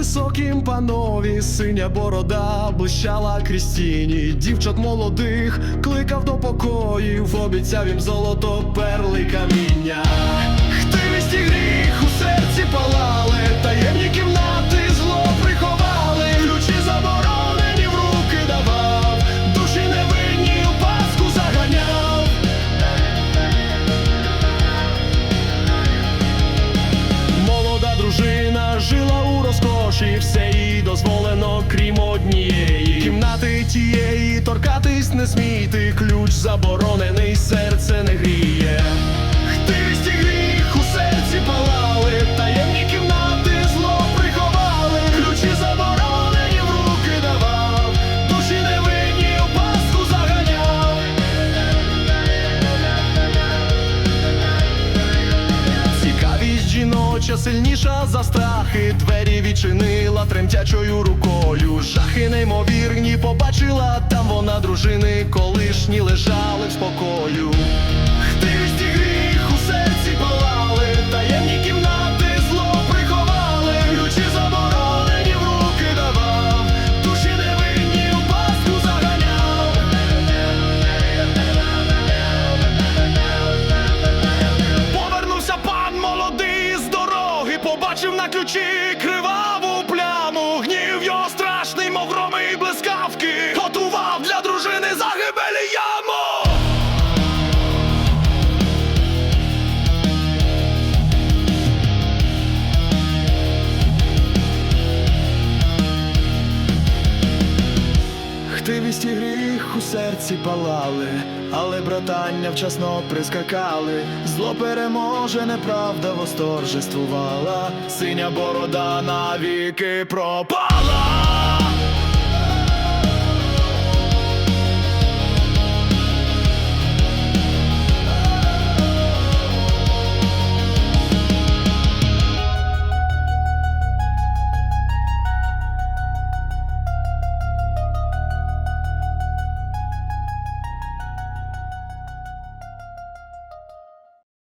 високім панові, синя борода блищала крізь тіні. Дівчат молодих кликав до покоїв, обіцяв їм золото, перли каміння. Хтивість і гріх у серці палали, таємні кімнати зло приховали, ключі заборонені в руки давав, душі невинні у паску заганяв. Молода дружина жила у розкоші, все їй дозволено, крім однієї кімнати тієї торкатись не смійти, ключ заборонений, серце не гріє. Жіноча сильніша за страхи, двері відчинила тремтячою рукою. Жахи неймовірні побачила, там вона дружини колишні лежали в спокою. Хтивість і гріх у серці палали, але братання вчасно прискакали. Зло переможе, неправда восторжествувала, синя борода навіки пропала.